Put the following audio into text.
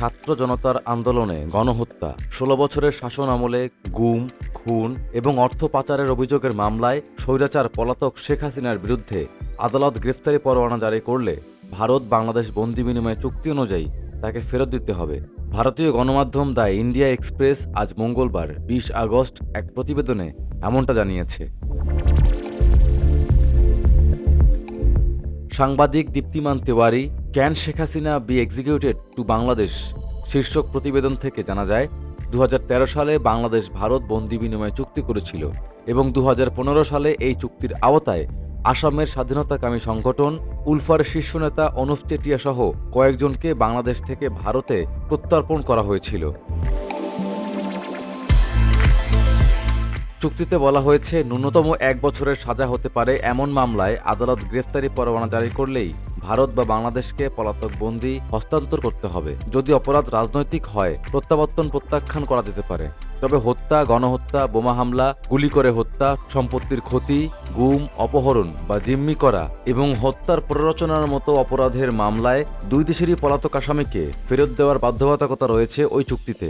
ছাত্র জনতার আন্দোলনে গণহত্যা, ষোলো বছরের শাসন আমলে গুম, খুন এবং অর্থ পাচারের অভিযোগের মামলায় স্বৈরাচার পলাতক শেখ হাসিনার বিরুদ্ধে আদালত গ্রেফতারি পরোয়ানা জারি করলে ভারত বাংলাদেশ বন্দি বিনিময় চুক্তি অনুযায়ী তাকে ফেরত দিতে হবে। ভারতীয় গণমাধ্যম দ্য ইন্ডিয়া এক্সপ্রেস আজ মঙ্গলবার বিশ আগস্ট এক প্রতিবেদনে এমনটা জানিয়েছে। সাংবাদিক Diptiman Tiwari can Sheikh Hasina be executed to Bangladesh? শীর্ষক প্রতিবেদন থেকে জানা যায় দু হাজার তেরো সালে বাংলাদেশ ভারত বন্দি বিনিময় চুক্তি করেছিল এবং দু হাজার পনেরো সালে এই চুক্তির আওতায় আসামের স্বাধীনতাকামী সংগঠন, উলফার শীর্ষ নেতা অনুপ চেটিয়া সহ কয়েকজনকে বাংলাদেশ থেকে ভারতে প্রত্যর্পণ করা হয়েছিল। চুক্তিতে বলা হয়েছে, ন্যূনতম এক বছরের সাজা হতে পারে এমন মামলায় আদালত গ্রেফতারি পরোয়ানা জারি করলেই ভারত বা বাংলাদেশকে পলাতক বন্দি হস্তান্তর করতে হবে। যদি অপরাধ রাজনৈতিক হয়, প্রত্যাবর্তন প্রত্যাখ্যান করা যেতে পারে। তবে হত্যা, গণহত্যা, বোমা হামলা, গুলি করে হত্যা, সম্পত্তির ক্ষতি, গুম, অপহরণ বা জিম্মি করা এবং হত্যার প্ররোচনার মতো অপরাধের মামলায় দুই দেশেরই পলাতক আসামিকে ফেরত দেওয়ার বাধ্যবাধকতা রয়েছে ওই চুক্তিতে।